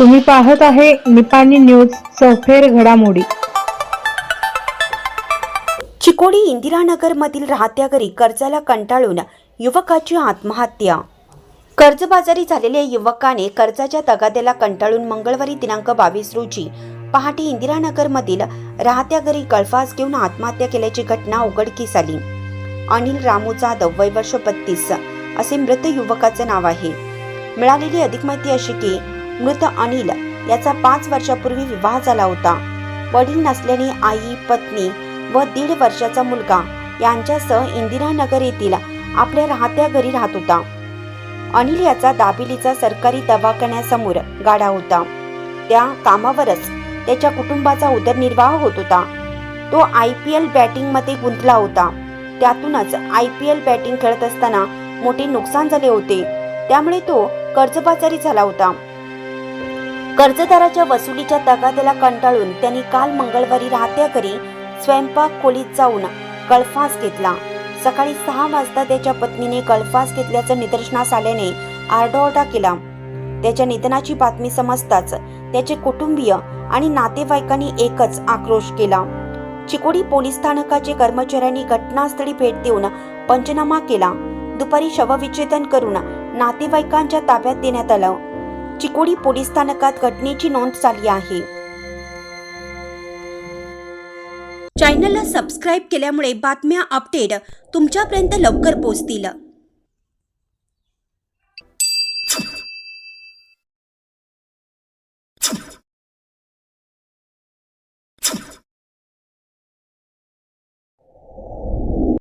तुम्ही पाहत आहे निपाणी न्यूज सफेर घडामोडी. चिकोडी इंदिरानगरमधील राहत्या घरी कर्जाला कंटाळून युवकाची आत्महत्या. कर्जबाजारी झालेल्या युवकाने कर्जाच्या तगाद्याला कंटाळून मंगळवारी दिनांक बावीस रोजी पहाटे इंदिरानगरमधील राहत्या घरी गळफास घेऊन आत्महत्या केल्याची घटना उघडकीस आली. अनिल रामू जाधव वय वर्ष बत्तीस असे मृत युवकाचे नाव आहे. मिळालेली अधिक माहिती अशी की मृत अनिल याचा पाच वर्षापूर्वी विवाह झाला होता. वडील नसल्याने आई पत्नी व दीड वर्षाचा मुलगा यांच्यासह इंदिरानगर येथील आपल्या राहत्या घरी राहत होता. अनिल याचा दाबिलीचा सरकारी दवाखान्यासमोर गाडा होता. त्या कामावरच त्याच्या कुटुंबाचा उदरनिर्वाह होत होता. तो आय पी एल बॅटिंगमध्ये गुंतला होता. त्यातूनच आय पी एल बॅटिंग खेळत असताना मोठे नुकसान झाले होते. त्यामुळे तो कर्जबाजारी झाला होता. कर्जदाराच्या वसुलीच्या तगाद्याला कंटाळून त्यांनी काल मंगळवारी राहत्या घरी स्वयंपाक खोलीत जाऊन कळफास घेतला. सकाळी सहा वाजता त्याच्या पत्नीने कळफास घेतल्याचं निदर्शनास आल्याने आरडाओरडा केला. त्याच्या निधनाची बातमी समजताच त्याचे कुटुंबीय आणि नातेवाईकांनी एकच आक्रोश केला. चिकोडी पोलीस स्थानकाचे कर्मचाऱ्यांनी घटनास्थळी भेट देऊन पंचनामा केला. दुपारी शवविच्छेदन करून नातेवाईकांच्या ताब्यात देण्यात आलं. चिकोडी पोलीस स्थानकात घटनेची नोंद झाली आहे. चॅनलला सबस्क्राईब केल्यामुळे बातम्या अपडेट तुमच्यापर्यंत लवकर पोहोचतील.